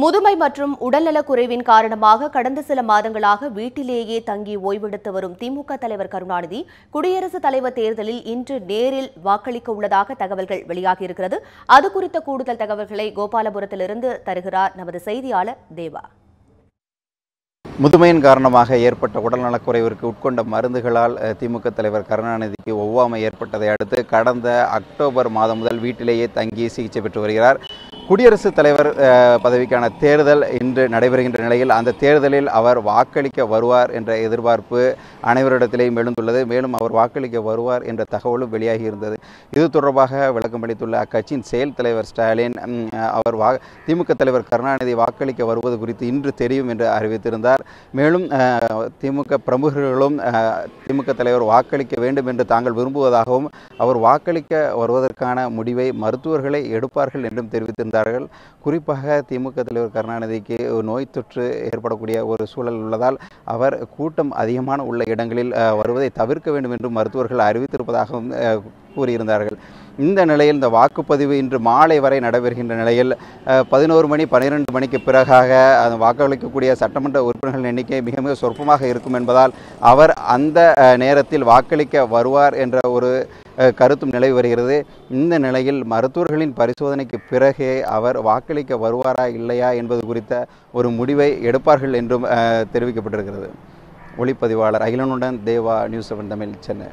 முதுமை மற்றும் உடல்நலக் குறைவின் காரணமாக கடந்த சில மாதங்களாக வீட்டிலேயே தங்கி ஓய்வெடுத்து வரும் திமுக தலைவர் கருணாநிதி குடியரசுத் தலைவர் தேர்தலில் இன்று நேரில் வாக்களிக்க உள்ளதாக தகவல்கள் வெளியாகியிருக்கிறது. அது குறித்த கூடுதல் தகவல்களை கோபாலபுரத்திலிருந்து தருகிறார் நமது செய்தியாளர் தேவா. முதுமையின் காரணமாக ஏற்பட்ட உடல்நலக்குறைவிற்கு உட்கொண்ட மருந்துகளால் திமுக தலைவர் கருணாநிதிக்கு ஒவ்வாமை ஏற்பட்டதை அடுத்து கடந்த அக்டோபர் மாதம் முதல் வீட்டிலேயே தங்கி சிகிச்சை பெற்று வருகிறார். குடியரசுத் தலைவர் பதவிக்கான தேர்தல் இன்று நடைபெறுகின்ற நிலையில் அந்த தேர்தலில் அவர் வாக்களிக்க வருவார் என்ற எதிர்பார்ப்பு அனைவரிடத்திலேயும் எழுந்துள்ளது. மேலும் அவர் வாக்களிக்க வருவார் என்ற தகவலும் வெளியாகி இருந்தது. இது தொடர்பாக விளக்கம் அளித்துள்ள அக்கட்சியின் செயல் தலைவர் ஸ்டாலின் அவர் வா திமுக தலைவர் கருணாநிதி வாக்களிக்க வருவது குறித்து இன்று தெரியும் என்று அறிவித்திருந்தார். மேலும் திமுக பிரமுகர்களும் திமுக தலைவர் வாக்களிக்க வேண்டும் என்று தாங்கள் விரும்புவதாகவும் அவர் வாக்களிக்க வருவதற்கான முடிவை மருத்துவர்களே எடுப்பார்கள் என்றும் தெரிவித்திருந்தார்கள். குறிப்பாக திமுக தலைவர் கருணாநிதிக்கு நோய் தொற்று ஏற்படக்கூடிய ஒரு சூழல் உள்ளதால் அவர் கூட்டம் அதிகமான உள்ள இடங்களில் வருவதை தவிர்க்க வேண்டும் என்றும் மருத்துவர்கள் அறிவித்திருப்பதாகவும் கூறியிருந்தார்கள். இந்த நிலையில் இந்த வாக்குப்பதிவு இன்று மாலை வரை நடைபெறுகின்ற நிலையில் பதினோரு மணி பன்னிரெண்டு மணிக்கு பிறகாக அந்த வாக்களிக்கக்கூடிய சட்டமன்ற உறுப்பினர்கள் எண்ணிக்கை மிக மிக சொற்பமாக இருக்கும் என்பதால் அவர் அந்த நேரத்தில் வாக்களிக்க வருவார் என்ற ஒரு கருத்தும் நிலவி வருகிறது. இந்த நிலையில் மருத்துவர்களின் பரிசோதனைக்கு பிறகே அவர் வாக்களிக்க வருவாரா இல்லையா என்பது குறித்த ஒரு முடிவை எடுப்பார்கள் என்றும் தெரிவிக்கப்பட்டிருக்கிறது. ஒளிப்பதிவாளர் அகிலனுடன் தேவா நியூஸ் செவன் தமிழ் சென்னை.